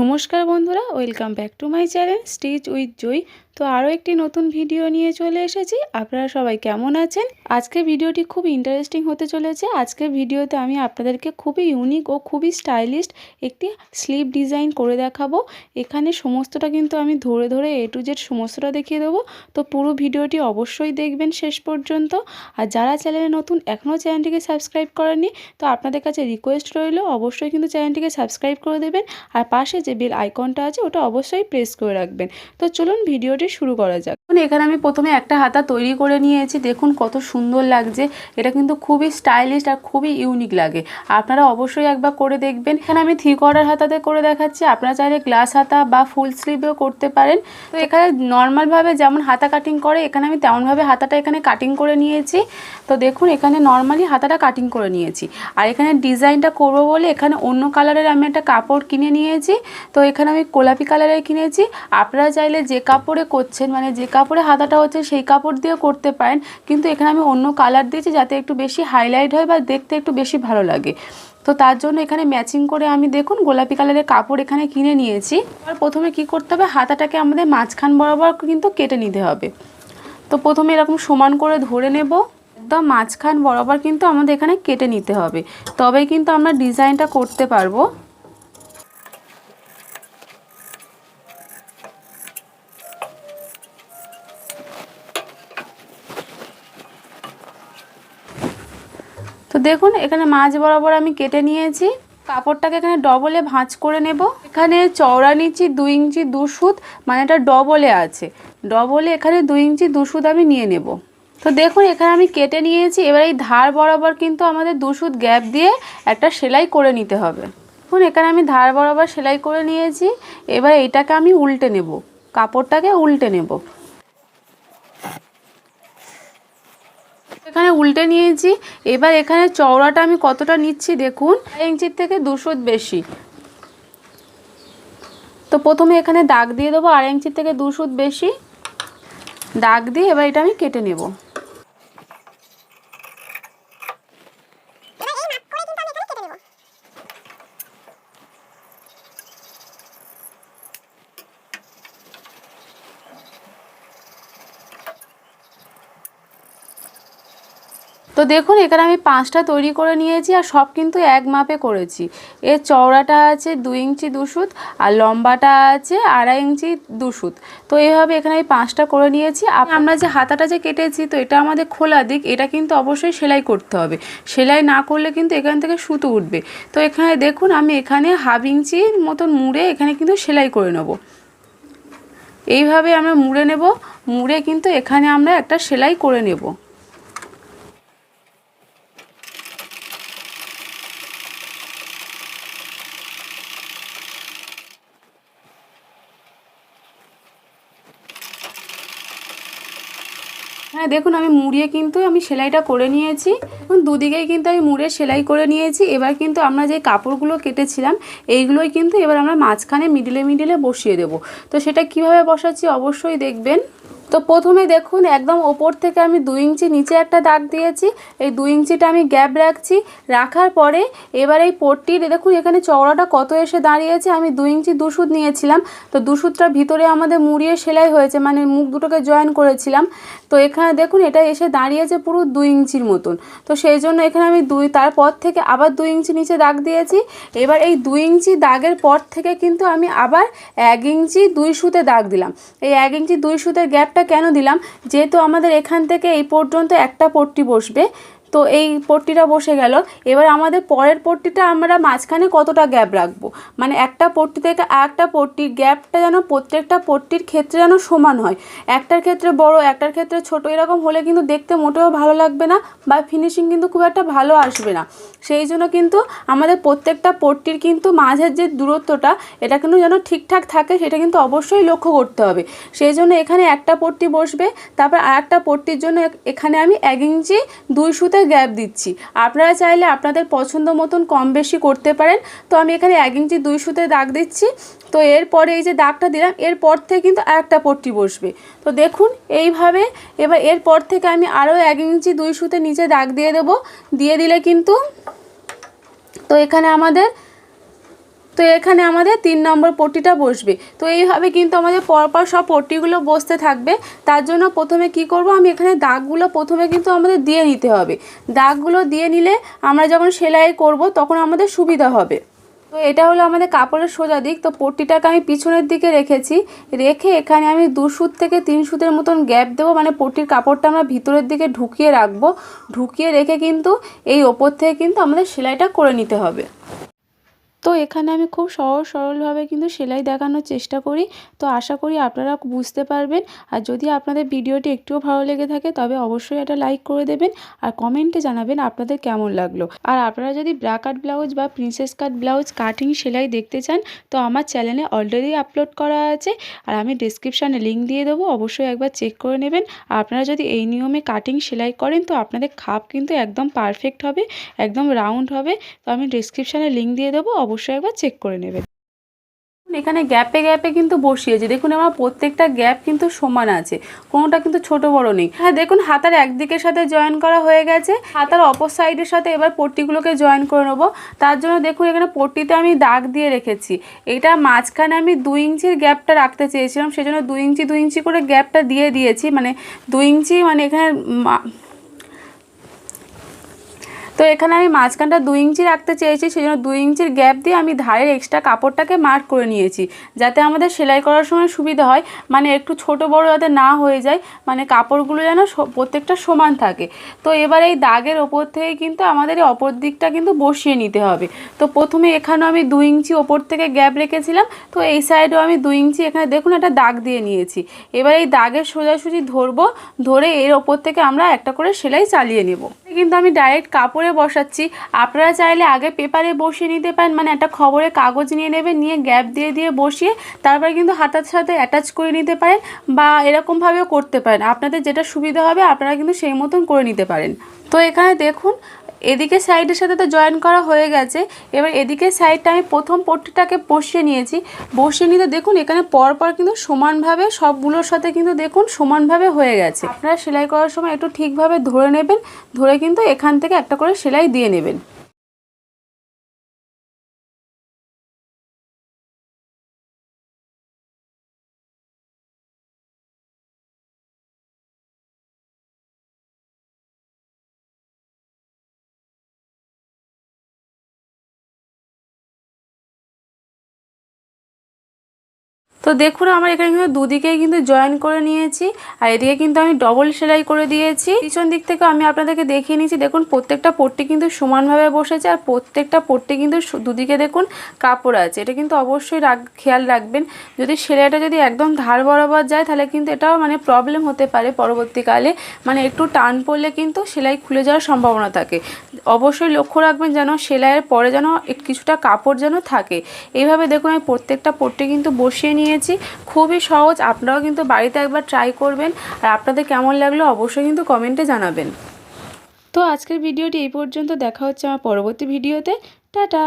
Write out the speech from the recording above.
নমস্কার বন্ধুরা welcome back to my channel stitch with Joy. তো আরও একটি নতুন ভিডিও নিয়ে চলে এসেছি। আপনারা সবাই কেমন আছেন? আজকে ভিডিওটি খুব ইন্টারেস্টিং হতে চলেছে। আজকের ভিডিওতে আমি আপনাদেরকে খুবই ইউনিক ও খুবই স্টাইলিস্ট একটি স্লিপ ডিজাইন করে দেখাবো। এখানে সমস্তটা কিন্তু আমি ধরে ধরে এ টু জেড সমস্তটা দেখিয়ে দেবো। তো পুরো ভিডিওটি অবশ্যই দেখবেন শেষ পর্যন্ত। আর যারা চ্যানেলে নতুন, এখনও চ্যানেলটিকে সাবস্ক্রাইব করেননি, তো আপনাদের কাছে রিকোয়েস্ট রইল, অবশ্যই কিন্তু চ্যানেলটিকে সাবস্ক্রাইব করে দেবেন। আর পাশে যে বেল আইকনটা আছে, ওটা অবশ্যই প্রেস করে রাখবেন। তো চলুন ভিডিওটি শুরু করা যাক। দেখুন, এখানে আমি প্রথমে একটা হাতা তৈরি করে নিয়েছি। দেখুন, কত সুন্দর লাগছে। এটা কিন্তু খুবই স্টাইলিশ আর খুবই ইউনিক লাগে। আপনারা অবশ্যই একবার করে দেখবেন। এখানে আমি থ্রি কোয়ার্টার হাতাতে করে দেখাচ্ছি। আপনারা চাইলে গ্লাস হাতা বা ফুল স্লিভেও করতে পারেন। তো এখানে নর্মালভাবে যেমন হাতা কাটিং করে, এখানে আমি তেমনভাবে হাতাটা এখানে কাটিং করে নিয়েছি। তো দেখুন, এখানে নর্মালি হাতাটা কাটিং করে নিয়েছি। আর এখানে ডিজাইনটা করব বলে এখানে অন্য কালারের আমি একটা কাপড় কিনে নিয়েছি। তো এখানে আমি গোলাপি কালারের কিনেছি। আপনারা চাইলে যে কাপড়ে করছেন মানে যে কাপড়ে হাতাটা হচ্ছে সেই কাপড় দিয়ে করতে পারেন, কিন্তু এখানে আমি অন্য কালার দিয়েছি যাতে একটু বেশি হাইলাইট হয় বা দেখতে একটু বেশি ভালো লাগে। তো তার জন্য এখানে ম্যাচিং করে আমি দেখুন গোলাপি কালারের কাপড় এখানে কিনে নিয়েছি। আর প্রথমে কি করতে হবে? হাতাটাকে আমাদের মাঝখান বরাবর কিন্তু কেটে নিতে হবে। তো প্রথমে এরকম সমান করে ধরে নেব। একদম মাঝখান বরাবর কিন্তু আমাদের এখানে কেটে নিতে হবে। তবেই কিন্তু আমরা ডিজাইনটা করতে পারব। তো দেখুন, এখানে মাঝ বরাবর আমি কেটে নিয়েছি। কাপড়টাকে এখানে ডবলে ভাঁজ করে নেব। এখানে চওড়া নিচ্ছি, দুই ইঞ্চি দু সুত মানে এটা ডবলে আছে। ডবলে এখানে দুই ইঞ্চি দু সুত আমি নিয়ে নেব। তো দেখুন, এখানে আমি কেটে নিয়েছি। এবার এই ধার বরাবর কিন্তু আমাদের দু সুত গ্যাপ দিয়ে একটা সেলাই করে নিতে হবে। দেখুন, এখানে আমি ধার বরাবর সেলাই করে নিয়েছি। এবার এটাকে আমি উল্টে নেব। কাপড়টাকে উল্টে নেব। এখানে উল্টে নিয়েছি। এবার এখানে চওড়াটা আমি কতটা নিচ্ছি দেখুন? ইঞ্চির থেকে দুশো বেশি। তো প্রথমে এখানে দাগ দিয়ে দেবো, আড়াই ইঞ্চির থেকে দুশো বেশি। দাগ দিয়ে এবার এটা আমি কেটে নেব। তো দেখুন, এখানে আমি পাঁচটা তৈরি করে নিয়েছি আর সব কিন্তু এক মাপে করেছি। এর চওড়াটা আছে দুই ইঞ্চি দুশুত আর লম্বাটা আছে আড়াই ইঞ্চি দুশুত তো এইভাবে এখানে আমি পাঁচটা করে নিয়েছি। আমরা যে হাতাটা যে কেটেছি, তো এটা আমাদের খোলা দিক, এটা কিন্তু অবশ্যই সেলাই করতে হবে। সেলাই না করলে কিন্তু এখান থেকে সুতো উঠবে। তো এখানে দেখুন, আমি এখানে হাফ ইঞ্চির মতন মুড়ে এখানে কিন্তু সেলাই করে নেব। এইভাবে আমরা মুড়ে নেব। মুড়ে কিন্তু এখানে আমরা একটা সেলাই করে নেব। হ্যাঁ দেখুন, আমি মুড়িয়ে কিন্তু আমি সেলাইটা করে নিয়েছি। দুদিকেই কিন্তু আমি মুড়ে সেলাই করে নিয়েছি। এবার কিন্তু আমরা যে কাপড়গুলো কেটেছিলাম, এইগুলোই কিন্তু এবার আমরা মাঝখানে মিডিলে মিডিলে বসিয়ে দেব। তো সেটা কীভাবে বসাচ্ছি অবশ্যই দেখবেন। তো প্রথমে দেখুন, একদম ওপর থেকে আমি দু ইঞ্চি নিচে একটা দাগ দিয়েছি। এই দু ইঞ্চিটা আমি গ্যাপ রাখছি। রাখার পরে এবার এই পট্টির দেখুন এখানে চওড়াটা কত এসে দাঁড়িয়েছে। আমি দু ইঞ্চি দুসুদ নিয়েছিলাম। তো দুসুদটা ভিতরে আমাদের মুড়িয়ে সেলাই হয়েছে মানে মুখ দুটোকে জয়েন করেছিলাম। তো এখানে দেখুন, এটা এসে দাঁড়িয়েছে পুরো দু ইঞ্চির মতন। তো সেই জন্য এখানে আমি দুই তারপর থেকে আবার দু ইঞ্চি নিচে দাগ দিয়েছি। এবার এই দু ইঞ্চি দাগের পর থেকে কিন্তু আমি আবার এক ইঞ্চি দুই সুতে দাগ দিলাম। এই এক ইঞ্চি দুই সুতের কেন দিলাম? যেহেতু আমাদের এখান থেকে এই পর্যন্ত একটা পট্টি বসবে তো এই পট্টিটা বসে গেল। এবার আমাদের পরের পট্টিটা আমরা মাঝখানে কতটা গ্যাপ রাখব? মানে একটা পট্টি থেকে একটা পট্টির গ্যাপটা যেন প্রত্যেকটা পট্টির ক্ষেত্রে যেন সমান হয়। একটার ক্ষেত্রে বড়, একটার ক্ষেত্রে ছোট, এরকম হলে কিন্তু দেখতে মোটেও ভালো লাগবে না বা ফিনিশিং কিন্তু খুব একটা ভালো আসবে না। সেই জন্য কিন্তু আমাদের প্রত্যেকটা পট্টির কিন্তু মাঝের যে দূরত্বটা, এটা কিন্তু যেন ঠিকঠাক থাকে, সেটা কিন্তু অবশ্যই লক্ষ্য করতে হবে। সেই জন্য এখানে একটা পট্টি বসবে, তারপর আর একটা পট্টির জন্য এখানে আমি এক ইঞ্চি দুই সুতে গ্যাপ দিচ্ছি। আপনারা চাইলে আপনাদের পছন্দ মতন কম বেশি করতে পারেন। তো আমি এখানে এক ইঞ্চি দুই সুতে দাগ দিচ্ছি। তো এরপরে এই যে দাগটা দিলাম, এরপর থেকে কিন্তু একটা পট্টি বসবে। তো দেখুন, এইভাবে এবার এরপর থেকে আমি আরও এক ইঞ্চি দুই সুতে নিচে দাগ দিয়ে দেব। দিয়ে দিলে কিন্তু, তো এখানে আমাদের তো এখানে আমাদের তিন নম্বর পট্টিটা বসবে। তো এইভাবে কিন্তু আমাদের পরপর সব পট্টিগুলো বসতে থাকবে। তার জন্য প্রথমে কি করব? আমি এখানে দাগগুলো প্রথমে কিন্তু আমাদের দিয়ে নিতে হবে। দাগগুলো দিয়ে নিলে আমরা যখন সেলাই করব তখন আমাদের সুবিধা হবে। তো এটা হলো আমাদের কাপড়ের সোজা দিক। তো পট্টিটাকে আমি পিছনের দিকে রেখেছি। রেখে এখানে আমি দু সুত থেকে তিন সুতের মতন গ্যাপ দেবো। মানে পট্টির কাপড়টা আমরা ভিতরের দিকে ঢুকিয়ে রাখব। ঢুকিয়ে রেখে কিন্তু এই ওপর থেকে কিন্তু আমাদের সেলাইটা করে নিতে হবে। তো এখানে আমি খুব সহজ সরলভাবে কিন্তু সেলাই দেখানোর চেষ্টা করি। তো আশা করি আপনারা বুঝতে পারবেন। আর যদি আপনাদের ভিডিওটি একটুও ভালো লেগে থাকে, তবে অবশ্যই এটা লাইক করে দেবেন আর কমেন্টে জানাবেন আপনাদের কেমন লাগল। আর আপনারা যদি ব্রা কাট ব্লাউজ বা প্রিন্সেস কাট ব্লাউজ কাটিং সেলাই দেখতে চান, তো আমার চ্যানেলে অলরেডি আপলোড করা আছে। আর আমি ডিসক্রিপশানে লিঙ্ক দিয়ে দেবো, অবশ্যই একবার চেক করে নেবেন। আর আপনারা যদি এই নিয়মে কাটিং সেলাই করেন, তো আপনাদের খাপ কিন্তু একদম পারফেক্ট হবে, একদম রাউন্ড হবে। তো আমি ডিসক্রিপশানে লিঙ্ক দিয়ে দেবো, অবশ্যই একবার চেক করে নেবেন এখানে গ্যাপে গ্যাপে কিন্তু বসিয়েছি। দেখুন, আমার প্রত্যেকটা গ্যাপ কিন্তু সমান আছে। কোনোটা কিন্তু ছোট, বড় নেই। হ্যাঁ দেখুন, হাতার একদিকের সাথে জয়েন করা হয়ে গেছে। হাতার অপর সাইডের সাথে এবার পট্টিগুলোকে জয়েন করে নেব। তার জন্য দেখুন, এখানে পট্টিতে আমি দাগ দিয়ে রেখেছি। এটা মাঝখানে আমি দুই ইঞ্চির গ্যাপটা রাখতে চেয়েছিলাম। সেজন্য দুই ইঞ্চি দুই ইঞ্চি করে গ্যাপটা দিয়ে দিয়েছি। মানে দুই ইঞ্চি মানে এখানে তো এখানে আমি মাঝখানটা দুই ইঞ্চি রাখতে চেয়েছি সেই জন্য দুই ইঞ্চির গ্যাপ দিয়ে আমি ধারের এক্সট্রা কাপড়টাকে মার্ক করে নিয়েছি, যাতে আমাদের সেলাই করার সময় সুবিধা হয় মানে একটু ছোট বড় যাতে না হয়ে যায় মানে কাপড়গুলো যেন প্রত্যেকটা সমান থাকে। তো এবার এই দাগের ওপর থেকে কিন্তু আমাদের এই অপর দিকটা কিন্তু বসিয়ে নিতে হবে। তো প্রথমে এখানেও আমি দুই ইঞ্চি ওপর থেকে গ্যাপ রেখেছিলাম, তো এই সাইডেও আমি দুই ইঞ্চি এখানে দেখুন একটা দাগ দিয়ে নিয়েছি। এবার এই দাগের সোজাসুজি ধরবো, ধরে এর ওপর থেকে আমরা একটা করে সেলাই চালিয়ে নেব। কিন্তু আমি ডাইরেক্ট কাপড়ে বসাচ্ছি। আপনারা চাইলে আগে পেপারে বসিয়ে নিতে পারেন মানে একটা খবরের কাগজ নিয়ে নেবেন, নিয়ে গ্যাপ দিয়ে দিয়ে বসিয়ে তারপরে কিন্তু হাতার সাথে অ্যাটাচ করে নিতে পারেন বা এরকমভাবেও করতে পারেন। আপনাদের যেটা সুবিধা হবে, আপনারা কিন্তু সেই মতন করে নিতে পারেন। তো এখানে দেখুন এদিকে সাইডের সাথে তো জয়েন করা হয়ে গেছে। এবার এদিকে সাইডটা আমি প্রথম পট্টিটাকে বসিয়ে নিয়েছি। বসিয়ে নিতে দেখুন, এখানে পরপর কিন্তু সমানভাবে সবগুলোর সাথে কিন্তু দেখুন সমানভাবে হয়ে গেছে। আপনারা সেলাই করার সময় একটু ঠিকভাবে ধরে নেবেন, ধরে কিন্তু এখান থেকে একটা করে সেলাই দিয়ে নেবেন। তো দেখুন, আমার এখানে কিন্তু দুদিকেই কিন্তু জয়েন করে নিয়েছি, আর এদিকে কিন্তু আমি ডবল সেলাই করে দিয়েছি। পিছন দিক থেকে আমি আপনাদেরকে দেখিয়ে নিয়েছি দেখুন প্রত্যেকটা পট্টি কিন্তু সমানভাবে বসেছে, আর প্রত্যেকটা পট্টি কিন্তু দুদিকে দেখুন কাপড় আছে। এটা কিন্তু অবশ্যই রাখ খেয়াল রাখবেন, যদি সেলাইটা যদি একদম ধার বরাবর যায়, তাহলে কিন্তু এটাও মানে প্রবলেম হতে পারে পরবর্তীকালে। মানে একটু টান পড়লে কিন্তু সেলাই খুলে যাওয়ার সম্ভাবনা থাকে। অবশ্যই লক্ষ্য রাখবেন যেন সেলাইয়ের পরে যেন কিছুটা কাপড় যেন থাকে। এইভাবে দেখুন আমি প্রত্যেকটা পট্টি কিন্তু বসিয়ে নিয়েছি। খুবই সহজ, আপনারাও কিন্তু বাড়িতে একবার ট্রাই করবেন। আর আপনাদের কেমন লাগল অবশ্যই কিন্তু কমেন্টে জানাবেন। তো আজকের ভিডিওটি এই পর্যন্ত, দেখা হচ্ছে আমার পরবর্তী ভিডিওতে। টাটা!